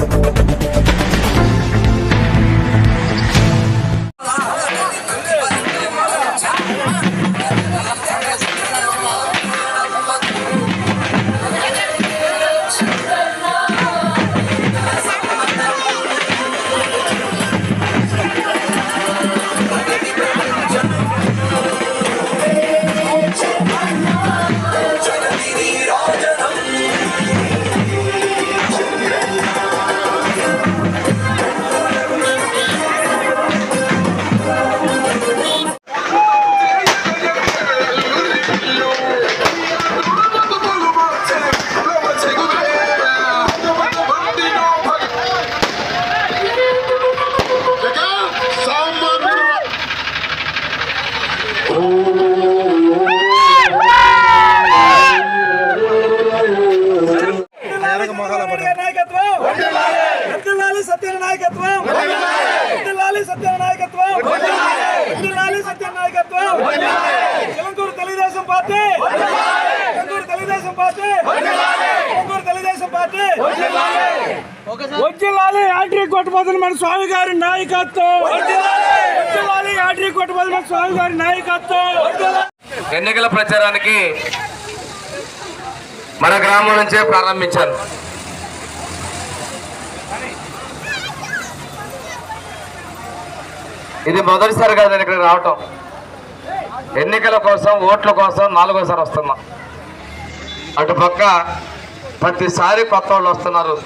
నాయకత్వం పార్టీ! చిలంకూరు తెలుగుదేశం పార్టీ! వజ్జిల్లాలి యాట్రీ కొట్టబోతున్న మన స్వామి గారి నాయకత్వం! వజ్జిల్లాలి యాట్రీ కొట్టబోతున్న మన స్వామి గారి నాయకత్వం! ఎన్నికల ప్రచారానికి మన గ్రామం నుంచే ప్రారంభించారు. ఇది మొదటిసారి కాదు నేను ఇక్కడికి రావటం. ఎన్నికల కోసం ఓట్ల కోసం నాలుగోసారి వస్తున్నా. అటు పక్క ప్రతిసారి కొత్త వాళ్ళు వస్తున్నారు.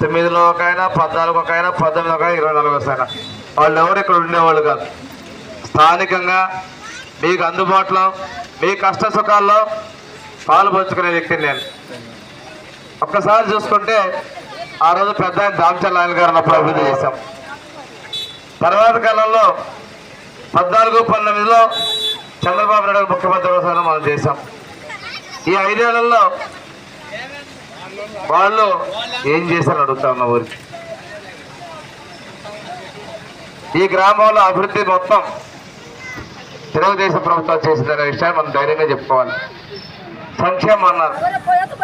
తొమ్మిదిలో ఒక ఆయన పద్నాలుగు ఒక ఆయన పద్దెనిమిది ఒక ఇరవై నాలుగు నాలుగోసారి వాళ్ళు ఎవరు ఇక్కడ ఉండేవాళ్ళు కాదు. స్థానికంగా మీకు అందుబాటులో మీ కష్ట సుఖాల్లో పాలు పంచుకునే వ్యక్తిని నేను. ఒక్కసారి చూసుకుంటే ఆ రోజు పెద్ద ఆయన దామచల్ నాయన గారు అన్నప్పుడు అభివృద్ధి చేశాం. తర్వాత కాలంలో పద్నాలుగు పంతొమ్మిదిలో చంద్రబాబు నాయుడు ముఖ్యమంత్రి మనం చేశాం. ఈ ఐదేళ్ళలో వాళ్ళు ఏం చేశారు అడుగుతా ఉన్న ఊరికి. ఈ గ్రామంలో అభివృద్ధి మొత్తం తెలుగుదేశం ప్రభుత్వం చేసిందనే విషయాన్ని మనం ధైర్యంగా చెప్పుకోవాలి. సంక్షేమం అన్నారు.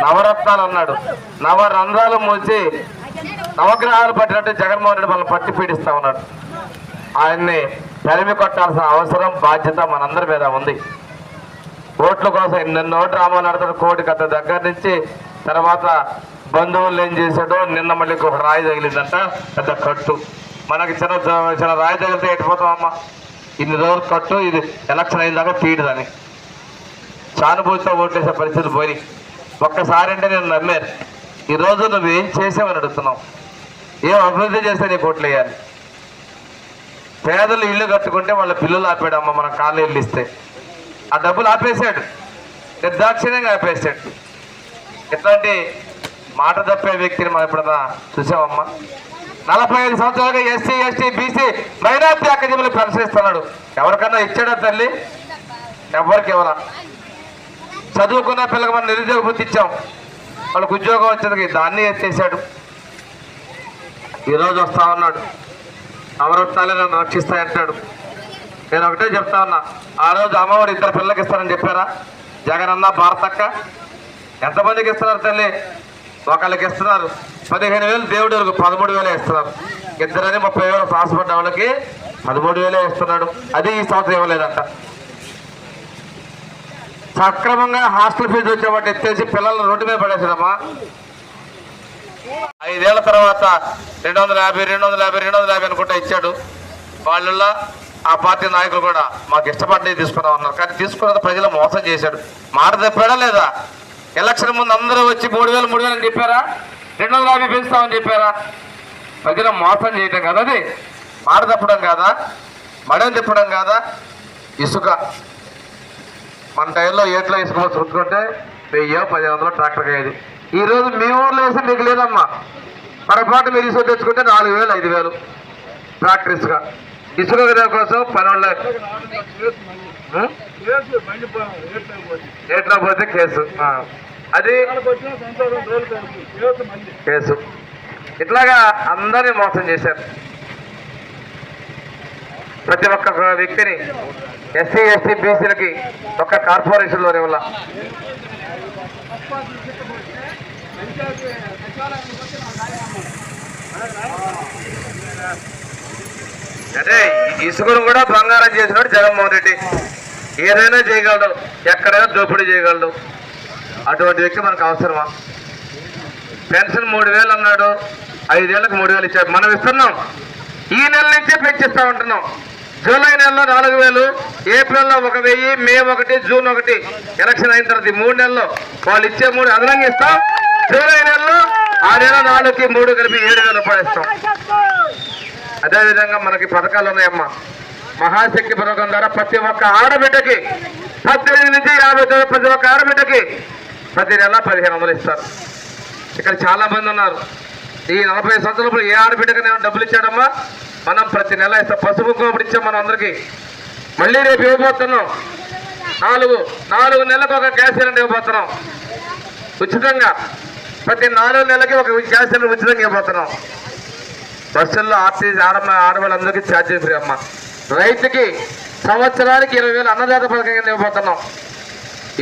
నవరత్నాలు అన్నాడు. నవరంధ్రాలు మూసి నవగ్రహాలు పట్టినట్టు జగన్మోహన్ రెడ్డి మనల్ని పట్టి పీడిస్తా ఉన్నాడు. ఆయన్ని తరిమి కొట్టాల్సిన అవసరం బాధ్యత మనందరి మీద ఉంది. ఓట్ల కోసం నిన్న ఓటు రామనాడుతాడు కోటి కథ దగ్గర నుంచి తర్వాత బంధువులు ఏం చేశాడో నిన్న మళ్ళీ ఒక రాయి తగిలిందంట. పెద్ద కట్టు. మనకి చిన్న చిన్న రాయి తగిలితే ఎట్టిపోతామమ్మా ఇన్ని రోజులు కట్టు ఇది ఎలక్షన్ అయిన దాకా తీయడదని సానుభూతితో ఓట్లేసే పరిస్థితులు పోయి ఒక్కసారి అంటే నేను నమ్మాను. ఈరోజు నువ్వేం చేసావని అడుగుతున్నావు. ఏం అభివృద్ధి చేస్తే నీకు ఓట్లు వేయాలి? పేదలు ఇల్లు కట్టుకుంటే వాళ్ళ పిల్లలు ఆపాడమ్మ మన కాళ్ళు ఇల్లు ఇస్తే. ఆ డబ్బులు ఆపేశాడు. నిర్దాక్షిణ్యంగా ఆపేశాడు. ఎట్లాంటి మాట తప్పే వ్యక్తిని మనం ఎప్పుడన్నా చూసామమ్మా? నలభై ఐదు సంవత్సరాలుగా ఎస్సీ ఎస్టీ బీసీ మైనార్టీ అకాడమీలు పెన్షన్ ఎవరికన్నా ఇచ్చాడా తల్లి? ఎవరికి చదువుకున్న పిల్లలకు మనం నిరుద్యోగ బుద్ధి ఇచ్చాం. వాళ్ళకు ఉద్యోగం వచ్చేందుకు దాన్ని ఎత్తేసాడు ఈరోజు వస్తా ఉన్నాడు. నవరత్నాలే నన్ను రక్షిస్తాయంటాడు. నేను ఒకటే చెప్తా ఉన్నా. ఆ రోజు అమ్మఒడి ఇద్దరు పిల్లలకి ఇస్తానని చెప్పారా? జగన్ అన్న భారతక్క ఎంతమందికి ఇస్తున్నారు తల్లి? ఒకళ్ళకి ఇస్తున్నారు. పదిహేను వేలు దేవుడు పదమూడు వేలే ఇస్తున్నారు. ఇద్దరని ముప్పై వేలు సాసపడ్డ వాళ్ళకి పదమూడు వేలే ఇస్తున్నాడు. అది ఈ సంవత్సరం ఇవ్వలేదంట. సక్రమంగా హాస్టల్ ఫీజు వచ్చేవాటి ఎత్తేసి పిల్లలను రోడ్డు మీద పడేసాడమ్మా ఐదేళ్ళ తర్వాత రెండు వందల యాభై రెండు వందల యాభై రెండు వందల యాభై అనుకుంటా ఇచ్చాడు. వాళ్ళల్లో ఆ పార్టీ నాయకులు కూడా మాకు ఇష్టపడ్డవి తీసుకున్నాం అన్నారు కానీ తీసుకున్నది ప్రజలు మోసం చేశాడు మాట తప్పాడా లేదా? ఎలక్షన్ ముందు అందరూ వచ్చి మూడు వేలు మూడు వేలు అని చెప్పారా? రెండు వందల యాభై పెంచుతామని చెప్పారా? ప్రజలు మోసం చేయటం కదా. అది మాట తప్పడం కాదా? మడం తిప్పడం కాదా? ఇసుక. మన టైంలో ఏట్లో ఇసుక చూసుకుంటే వెయ్యో పది వందలు ట్రాక్టర్ అయ్యేది. ఈ రోజు మీ ఊర్లో వేసి మీకు లేదమ్మా. పొరపాటు మీరు ఇసుక తెచ్చుకుంటే నాలుగు వేలు ఐదు వేలు. ట్రాక్టర్ ఇసుక. ఇసుక విధానం కోసం పని వాళ్ళ ఏట్లో పోతే కేసు. అది కేసు. ఇట్లాగా అందరినీ మోసం చేశారు. ప్రతి ఒక్క వ్యక్తిని ఎస్సీ ఎస్టీ బీసీలకి ఒక్క కార్పొరేషన్లోనే వల్ల అంటే ఇసుకను కూడా బంగారం చేసినాడు జగన్మోహన్ రెడ్డి. ఏదైనా చేయగలడు ఎక్కడైనా దోపిడీ చేయగలడు. అటువంటి వ్యక్తి మనకు అవసరమా? పెన్షన్ మూడు వేలు అన్నాడు ఐదేళ్ళకు మూడు వేలు ఇచ్చారు మనం ఇస్తున్నాం. ఈ నెల నుంచే పెంచిస్తా ఉంటున్నాం. జూలై నెలలో నాలుగు వేలు ఏప్రిల్లో ఒక వెయ్యి మే ఒకటి జూన్ ఒకటి. ఎలక్షన్ అయిన తర్వాత మూడు నెలల్లో వాళ్ళు ఇచ్చే మూడు అదనంగా ఇస్తాం. జూలై నెలలో ఆ నెల నాలుగుకి మూడు కలిపి ఏడు వేలు రూపాయలు ఇస్తాం అదేవిధంగా మనకి పథకాలు ఉన్నాయమ్మా. మహాశక్తి పథకం ద్వారా ప్రతి ఒక్క ఆడబిడ్డకి పద్దెనిమిది నుంచి యాభై తొమ్మిది ప్రతి ఒక్క ఆడబిడ్డకి ప్రతి నెల పదిహేను వందలు ఇస్తారు. ఇక్కడ చాలా మంది ఉన్నారు. ఈ నలభై సంవత్సరాలు ఏ ఆడబిడ్డకి నేను డబ్బులు ఇచ్చాడమ్మా? మనం ప్రతి నెల ఇస్తాం పసుపు కోపడి ఇచ్చాం మనం అందరికీ. మళ్ళీ రేపు ఇవ్వబోతున్నాం. నాలుగు నాలుగు నెలలకు ఒక గ్యాస్ సిలిండర్ ఇవ్వబోతున్నాం. ఉచితంగా. ప్రతి నాలుగు నెలలకి ఒక గ్యాస్ సిలిండర్ ఉచితంగా ఇవ్వబోతున్నాం. బస్సుల్లో ఆర్టీసీ ఆడ ఆడవాళ్ళందరికీ ఛార్జీ ఫ్రీ అమ్మ. రైతుకి సంవత్సరానికి ఇరవై వేలు అన్నదాత పథకం కింద ఇవ్వబోతున్నాం.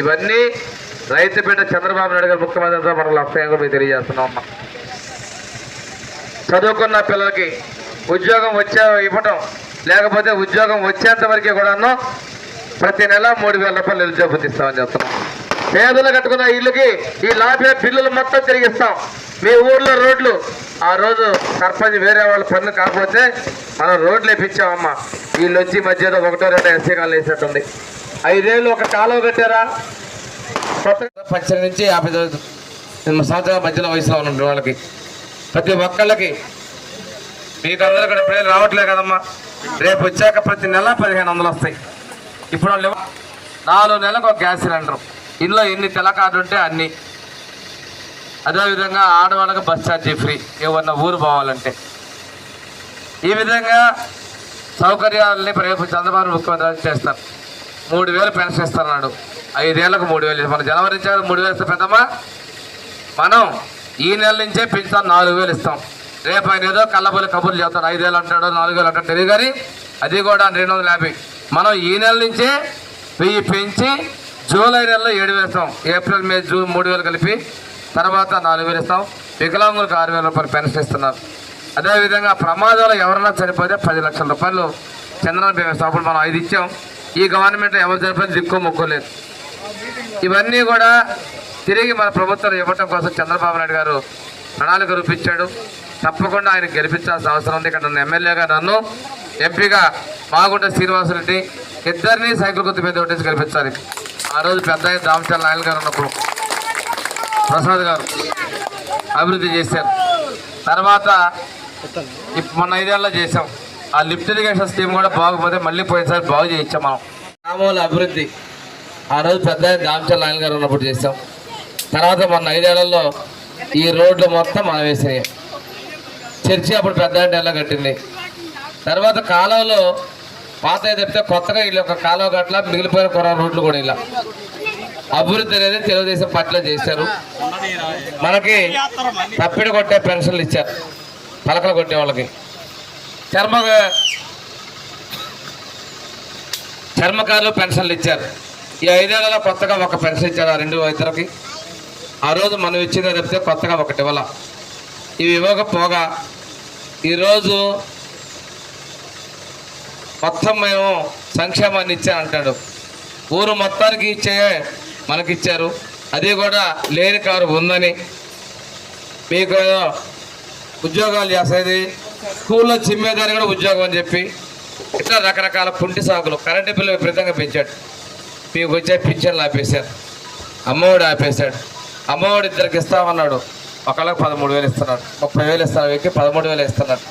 ఇవన్నీ రైతు బిడ్డ చంద్రబాబు నాయుడు గారు ముఖ్యమంత్రితో మన లక్ష్యంగా మీకు తెలియజేస్తున్నాం అమ్మ. చదువుకున్న పిల్లలకి ఉద్యోగం వచ్చే ఇవ్వటం లేకపోతే ఉద్యోగం వచ్చేంత వరకు కూడాను ప్రతి నెల మూడు వేల రూపాయలు నిరుద్యోగం ఇస్తామని చెప్తున్నాం. పేదలు కట్టుకున్న ఇల్లుకి ఈ లాభే బిల్లులు మొత్తం తిరిగిస్తాం. మీ ఊర్లో రోడ్లు ఆ రోజు సర్పంచ్ వేరే వాళ్ళ పనులు కాకపోతే మనం రోడ్లు వేపించామమ్మా. వీళ్ళు వచ్చి మధ్యలో ఒకటో రెండో ఎస్సీ కాలు వేసేట్టుంది ఐదేళ్ళు ఒక కాలువ కట్టారా? పచ్చడి నుంచి యాభై సంవత్సరాల మధ్యలో వయసులో ఉన్న వాళ్ళకి ప్రతి ఒక్కళ్ళకి మీకు కూడా ప్రజలు రావట్లే కదమ్మా. రేపు వచ్చాక ప్రతి నెల పదిహేను వందలు వస్తాయి. ఇప్పుడు వాళ్ళు నాలుగు నెలలకు ఒక గ్యాస్ సిలిండర్. ఇందులో ఎన్ని తెల్ల కార్డు ఉంటే అన్ని అదేవిధంగా ఆడవాళ్ళకి బస్ ఛార్జీ ఫ్రీ. ఏమన్నా ఊరు పోవాలంటే. ఈ విధంగా సౌకర్యాలని రేపు చంద్రబాబు ముఖ్యమంత్రి చేస్తారు. మూడు వేలు పెన్షన్ ఇస్తున్నాడు. ఐదేళ్ళకు మూడు వేలు. మన జనవరి నుంచి మూడు వేలు ఇస్తే పెద్దమ్మా మనం ఈ నెల నుంచే పెంచుతాం నాలుగు వేలు ఇస్తాం. రేపు ఆయన ఏదో కళ్ళబొల్లి కబుర్లు చెప్తాడు ఐదు వేలు అంటాడు నాలుగు వేలు అంటాడు తెలియదు కానీ అది కూడా రెండు వందల యాభై. మనం ఈ నెల నుంచే వెయ్యి పెంచి జూలై నెలలో ఏడు వేస్తాం. ఏప్రిల్ మే జూన్ మూడు వేలు కలిపి తర్వాత నాలుగు వేలు ఇస్తాం వికలాంగులకు ఆరు వేల రూపాయలు పెన్షన్ ఇస్తున్నారు. అదేవిధంగా ప్రమాదంలో ఎవరైనా చనిపోతే పది లక్షల రూపాయలు చంద్రబాబు బీమా ఇస్తాం అప్పుడు మనం ఐదు ఇచ్చాం. ఈ గవర్నమెంట్ ఎవరు చనిపోయిన దిక్కు మొక్కోలేదు ఇవన్నీ కూడా తిరిగి మన ప్రభుత్వం ఇవ్వటం కోసం చంద్రబాబు నాయుడు గారు ప్రణాళిక రూపించాడు. తప్పకుండా ఆయన గెలిపించాల్సిన అవసరం ఉంది. ఇక్కడ నన్ను ఎమ్మెల్యేగా నన్ను ఎంపీగా మాగుంట శ్రీనివాసరెడ్డి ఇద్దరిని సైకిల్ గుర్తు మీద కొట్టేసి గెలిపించాలి. ఆ రోజు పెద్ద ఆయన రామచంద్ర నాయుడు గారు ఉన్నప్పుడు. ప్రసాద్ గారు అభివృద్ధి చేశారు. తర్వాత ఇప్- మొన్న ఐదేళ్ళలో చేసాం ఆ లిఫ్ట్ ఇరిగేషన్ స్కీమ్ కూడా బాగుపోతే మళ్ళీ పోయినసారి బాగు చేయించాం మనం. గ్రామంలో అభివృద్ధి. ఆ రోజు పెద్ద దామచల్ నాయన గారు ఉన్నప్పుడు చేసాం తర్వాత మొన్న ఐదేళ్ళలో ఈ రోడ్లు మొత్తం మనం వేసినాయి చర్చి అప్పుడు పెద్ద ఆయన ఎలా కట్టింది. తర్వాత కాలువలో పాత చెప్తే కొత్తగా వీళ్ళు ఒక కాలువ గట్ల మిగిలిపోయిన కొర రోడ్లు కూడా ఇలా. అభివృద్ధి అనేది తెలుగుదేశం పార్టీలో చేశారు. మనకి తప్పిడి కొట్టే పెన్షన్లు ఇచ్చారు. పలకలు కొట్టే వాళ్ళకి. చర్మ చర్మకారులు పెన్షన్లు ఇచ్చారు. ఈ ఐదేళ్ళలో కొత్తగా ఒక పెన్షన్ ఇచ్చారు ఆ రెండు ఇద్దరికి ఆ రోజు మనం ఇచ్చింది చెప్తే కొత్తగా ఒకటి ఇవ్వాల. ఇవి ఇవ్వకపోగా ఈరోజు మొత్తం మేము సంక్షేమాన్ని ఇచ్చా అంటాడు ఊరు మొత్తానికి ఇచ్చే మనకిచ్చారు. అది కూడా లేని కారు ఉందని మీకు ఉద్యోగాలు చేసేది స్కూల్లో చిమ్మేదాన్ని కూడా ఉద్యోగం అని చెప్పి ఇట్లా రకరకాల పుంటి సాగులు కరెంటు బిల్లు విపరీతంగా పెంచాడు. మీకు వచ్చే పింఛన్లు ఆపేశారు. అమ్మఒడి ఆపేశాడు. అమ్మఒడి ఇద్దరికి ఇస్తామన్నాడు. ఒకళ్ళకి పదమూడు వేలు ఇస్తున్నాడు ముప్పై వేలు ఇస్తాను వ్యక్తి పదమూడు వేలు ఇస్తున్నాడు